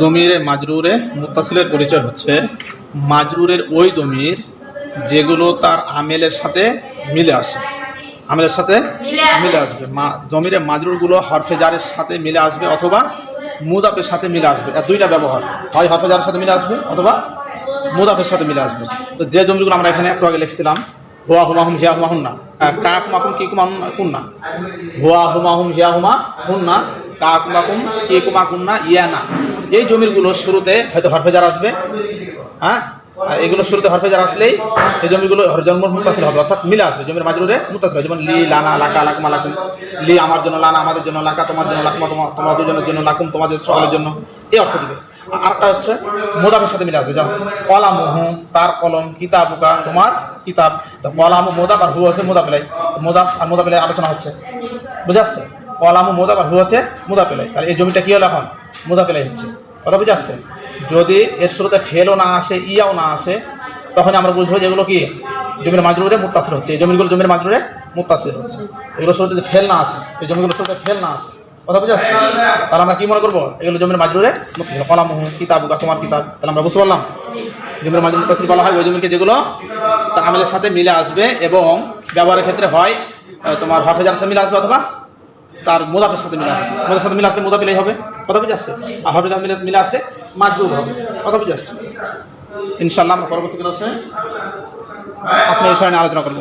জমির মাজরুরে মুত্তাসিলের পরিচয় হচ্ছে। মাজরুরের ওই জমির যেগুলো তার আমেলের সাথে মিলে আসে। আমেলের সাথে মিলে আসবে। জমির মাজরুরগুলো হরফেজারের সাথে মিলে আসবে অথবা মুদাফের সাথে মিলে আসবে। এর দুইটা ব্যবহার। হয় হরফেজারের সাথে মিলে আসবে অথবা মুদাফের সাথে মিলে আসবে। তো যে জমিগুলো আমরা এখানে একটু আগে লিখছিলাম হুয়া হুমা হুম হিয়া হুমা হুন্না আর কা কুমা কুম কি কুমা কুন্না হুয়া হুমা হুম হিয়া হুমা হুন্না কা কুমা কুম কি কুমা কুন্না ইয়া না। এই জমিগুলো শুরুতে হয়তো হরফেজার আসবে। হ্যাঁ? এগুলো শুরুতে হরফেজার আসলেই এই জমিগুলো জন্ম মুতাসিল হবে, অর্থাৎ মিলে আসবে, জমির মাজরুরে মুতাসিল হবে। যেমন লি লানা লাকা লাকমা লাকুম। লি, আমার জন্য লানা আমাদের জন্য লাকা তোমার জন্য লাকমা, তোমার তোমার দুজনের জন্য লাকুম, তোমাদের সকলের জন্য। এই অর্থ দিবে। আরেকটা হচ্ছে, মোদাফের সাথে মিলে আসবে। যেমন কলামহু, তার কলম, কিতাবুকা, তোমার কিতাব। কলাম মোদাব আর হু আছে মোদা পেলাই মোদাব আর মোদা পেলাই আলোচনা হচ্ছে। বুঝে আসছে? কলাম মোদাব আর হু হচ্ছে মোদা পেলাই। তাহলে এই জমিটা কি হলো এখন? মোদা পেলাই হচ্ছে। কথা বুঝে আসছে যদি এর শুরুতে ফেলও না আসে, ইয়াও না আসে তখন আমরা বুঝব যে এগুলো কি? জমির মাজরুরে মুত্তাসির হচ্ছে। এই জমিগুলো জমির মাজরুরে মুত্তাসির হচ্ছে। এগুলো শুরুতে যদি ফেল না আসে, এই জমিগুলো শুরুতে ফেল না আসে। কথা বুঝে আসছে তাহলে আমরা কী মনে করব? এগুলো জমির মাজরুরে মুত্তাসির। কলামহু কিতাব, বা তোমার কিতাব, তাহলে আমরা বুঝতে পারলাম? জমির মাজরুর মুত্তাসির বলা হয়, ওই জমিকে যেগুলো তার আমেলের সাথে মিলে আসবে এবং ব্যবহারের ক্ষেত্রে হয় তোমার হাফেজার সাথে মিলে আসবে অথবা তার মোদাফের সাথে মিলে আসে মোদার সাথে মিলে আসলে মোদা পেলেই হবে। কথা বুঝে আসছে? আর হবে মিলে মিলে আসলে মাজরুর হবে। কথা বুঝে আসছে? ইনশাল্লাহ আমরা পরবর্তীকালে ক্লাসে আসলে এই আলোচনা করব।